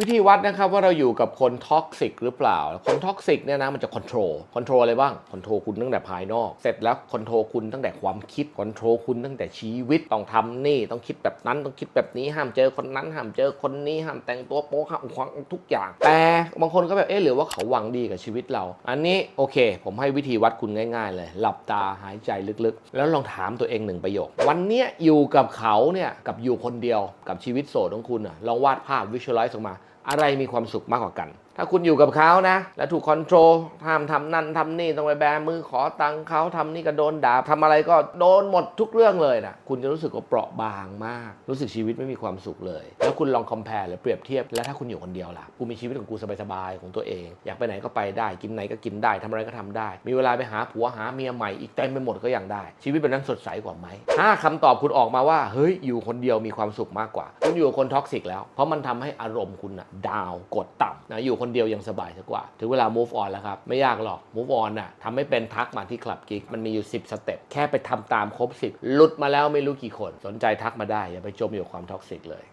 วิธีวัดนะครับว่าเราอยู่กับคนท็อกซิกหรือเปล่า คนท็อกซิกเนี่ยนะมันจะคอนโทรลคอนโทรลอะไรบ้างคอนโทรลคุณตั้งแต่ภายนอก เสร็จแล้วคอนโทรลคุณตั้งแต่ความคิดคอนโทรลคุณตั้งแต่ชีวิตต้องทำนี่ ต้องคิดแบบนั้นต้องคิดแบบนี้ห้ามเจอคนนั้นห้ามเจอคนนี้ห้ามแต่งตัวโป๊ห้ามควงทุกอย่าง แต่บางคนก็แบบเอ๊ะหรือว่าเขาหวังดีกับชีวิตเรา อันนี้โอเค ผมให้วิธีวัดคุณง่าย ๆ เลย หลับตาหายใจลึกๆ แล้วลองถามตัวเองหนึ่งประโยค วันเนี้ยอยู่กับเขาเนี่ยกับอยู่คนเดียวกับชีวิตโสดของคุณอะลองวาดภาพวิชวลไลซ์ออกมาอะไรมีความสุขมากกว่ากัน ถ้าคุณอยู่กับเขานะ แล้วถูกคอนโทรลห้ามทำนั่นทำนี่ต้องไปแบมือขอตังค์เขาทำนี่ก็โดนด่าทำอะไรก็โดนหมดทุกเรื่องเลยนะคุณจะรู้สึกว่าเปราะบางมาก รู้สึกชีวิตไม่มีความสุขเลย แล้วคุณลองคอมเพลหรือเปรียบเทียบ แล้วถ้าคุณอยู่คนเดียวล่ะกูมีชีวิตของกูสบายๆของตัวเอง อยากไปไหนก็ไปได้กินไหนก็กินได้ทำอะไรก็ทำได้ มีเวลาไปหาผัวหาเมียใหม่อีกเต็มไปหมดก็ยังได้ ชีวิตแบบนั้นสดใสกว่าไหมถ้าคำตอบคุณออกมาว่าเฮ้ยอยู่คนเดียวมีความสุขมากกว่า คุณอยู่กับคนท็อกซิกแล้วเพราะมันทำให้อารมณ์คุณอะดาวกดต่ำนะอยู่คนเดียวยังสบายสักกว่า ถึงเวลา move on แล้วครับ ไม่ยากหรอก move on น่ะทำให้เป็นทักมาที่คลับกิ๊กมันมีอยู่ 10 สเต็ปแค่ไปทำตามครบ 10 หลุดมาแล้วไม่รู้กี่คน สนใจทักมาได้อย่าไปจมอยู่ความท็อกซิกเลย